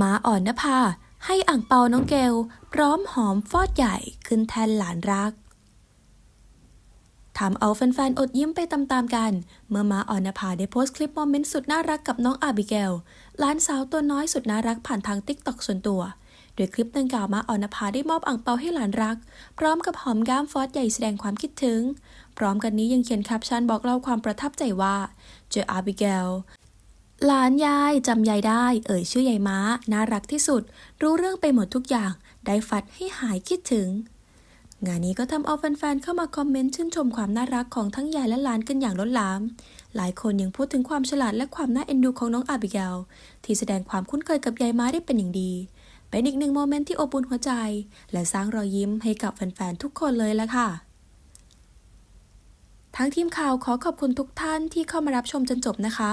ม้าอ่อนนภาให้อ่างเปาน้องเกลพร้อมหอมฟอดใหญ่ขึ้นแทนหลานรักทำเอาแฟนๆ อดยิ้มไปตามๆกัน เมื่อมาอ่อนนภาได้โพสต์คลิปโมเมนต์สุดน่ารักกับน้องอาบิเกลหลานสาวตัวน้อยสุดน่ารักผ่านทางติ๊กต็อกส่วนตัว โดยคลิปดังกล่าวมาอ่อนนภาได้มอบอ่างเปาให้หลานรัก พร้อมกับหอมก้ามฟอสใหญ่แสดงความคิดถึง พร้อมกันนี้ยังเขียนแคปชั่นบอกเล่าความประทับใจว่า เจออาบิเกล หลานยายจำยายได้ เอ่ยชื่อยายม้า น่ารักที่สุด รู้เรื่องไปหมดทุกอย่าง ได้ฟัดให้หายคิดถึง งานนี้ก็ทำเอาแฟนๆเข้ามาคอมเมนต์ชื่นชมความน่ารักของทั้งยายและหลานกันอย่างล้นหลาม หลายคนยังพูดถึงความฉลาดและความน่าเอ็นดูของน้องอาบิเกลที่แสดงความคุ้นเคยกับยายม้าได้เป็นอย่างดี เป็นอีกหนึ่งโมเมนต์ที่อบอุ่นหัวใจ และสร้างรอยยิ้มให้กับแฟนๆทุกคนเลยละค่ะทั้งทีมข่าวขอขอบคุณทุกท่านที่เข้ามารับชมจนจบนะคะ